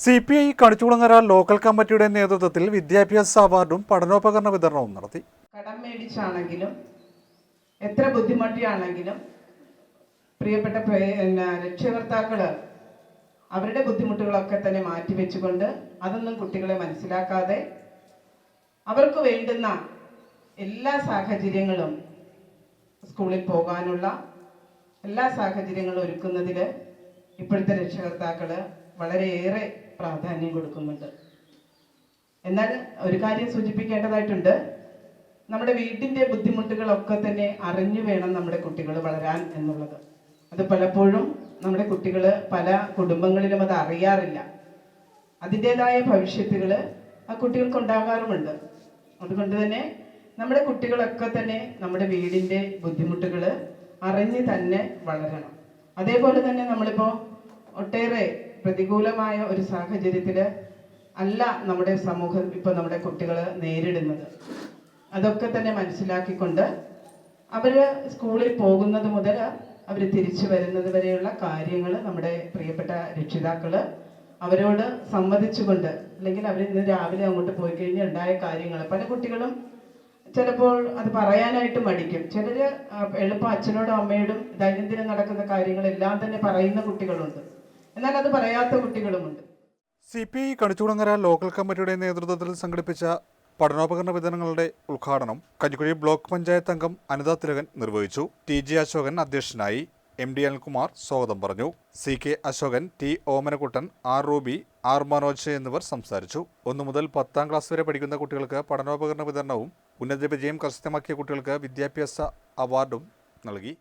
C P I Kanichukulangara local കമ്മിറ്റിയുടെ നേതൃത്വത്തിൽ വിദ്യാഭ്യാസ അവാർഡും പഠനോപകരണ വിതരണവും നടത്തി. കടം മേടിച്ചാണെങ്കിലും എത്ര ബുദ്ധിമുട്ടിയാണെങ്കിലും പ്രിയപ്പെട്ട രക്ഷകർത്താക്കൾ അവരുടെ ബുദ്ധിമുട്ടുകളൊക്കെ തന്നെ മാറ്റിവെച്ചുകൊണ്ട് അതൊന്നും കുട്ടികളെ മനസ്സിലാക്കാതെ അവർക്ക് വേണ്ടുന്ന എല്ലാ സാഹചര്യങ്ങളും സ്കൂളിൽ പോകാനുള്ള എല്ലാ സാഹചര്യങ്ങളും ഒരുക്കുന്നതിൽ ഇപ്പോഴത്തെ രക്ഷകർത്താക്കൾ വളരെയേറെ പ്രാധാന്യം കൊടുക്കുന്നുണ്ട്. എന്നാൽ ഒരു കാര്യം സൂചിപ്പിക്കേണ്ടതായിട്ടുണ്ട്. നമ്മുടെ വീട്ടിന്റെ ബുദ്ധിമുട്ടുകളൊക്കെ തന്നെ അറിഞ്ഞു വേണം നമ്മുടെ കുട്ടികൾ വളരാൻ എന്നുള്ളത്. അത് പലപ്പോഴും നമ്മുടെ കുട്ടികൾ പല കുടുംബങ്ങളിലും അത് അറിയാറില്ല. അതിന്റെതായ ഭവിഷ്യത്തുകൾ ആ കുട്ടികൾക്ക് ഉണ്ടാകാറുമുണ്ട് അതുകൊണ്ട് തന്നെ നമ്മുടെ കുട്ടികളൊക്കെ തന്നെ നമ്മുടെ വീടിന്റെ ബുദ്ധിമുട്ടുകൾ അറിഞ്ഞ് തന്നെ വളരണം. അതേപോലെ തന്നെ നമ്മളിപ്പോൾ ഒട്ടേറെ പ്രതികൂലമായ ഒരു സാഹചര്യത്തിൽ അല്ല നമ്മുടെ സമൂഹം ഇപ്പോൾ നമ്മുടെ കുട്ടികൾ നേരിടുന്നത്. അതൊക്കെ തന്നെ മനസ്സിലാക്കിക്കൊണ്ട് അവർ സ്കൂളിൽ പോകുന്നത് മുതൽ അവർ തിരിച്ചു വരുന്നത് വരെയുള്ള കാര്യങ്ങൾ നമ്മുടെ പ്രിയപ്പെട്ട രക്ഷിതാക്കൾ അവരോട് സമ്മതിച്ചുകൊണ്ട് അല്ലെങ്കിൽ അവർ ഇന്ന് രാവിലെ അങ്ങോട്ട് പോയി കഴിഞ്ഞാൽ ഉണ്ടായ കാര്യങ്ങൾ പല കുട്ടികളും ചിലപ്പോൾ അത് പറയാനായിട്ട് മടിക്കും. ചിലർ എളുപ്പം അച്ഛനോടും അമ്മയോടും ദൈനംദിനം നടക്കുന്ന കാര്യങ്ങളെല്ലാം തന്നെ പറയുന്ന കുട്ടികളുണ്ട്. എന്നാൽ അത് പറയാത്ത കുട്ടികളുമുണ്ട്. C P I Kanichukulangara local കമ്മിറ്റിയുടെ നേതൃത്വത്തിൽ സംഘടിപ്പിച്ച പഠനോപകരണ വിതരണങ്ങളുടെ ഉദ്ഘാടനം കഞ്ഞിക്കുഴി ബ്ലോക്ക് പഞ്ചായത്ത് അംഗം അനിത തിലകൻ നിർവഹിച്ചു. ടി ജി അശോകൻ അധ്യക്ഷനായി. എം ഡി അനിൽകുമാർ സ്വാഗതം പറഞ്ഞു. C K Ashokan T Omanakuttan R Ruby R Manoj എന്നിവർ സംസാരിച്ചു. ഒന്നു മുതൽ പത്താം ക്ലാസ് വരെ പഠിക്കുന്ന കുട്ടികൾക്ക് പഠനോപകരണ വിതരണവും ഉന്നത വിജയം കരസ്ഥമാക്കിയ കുട്ടികൾക്ക് വിദ്യാഭ്യാസ അവാർഡും നൽകി.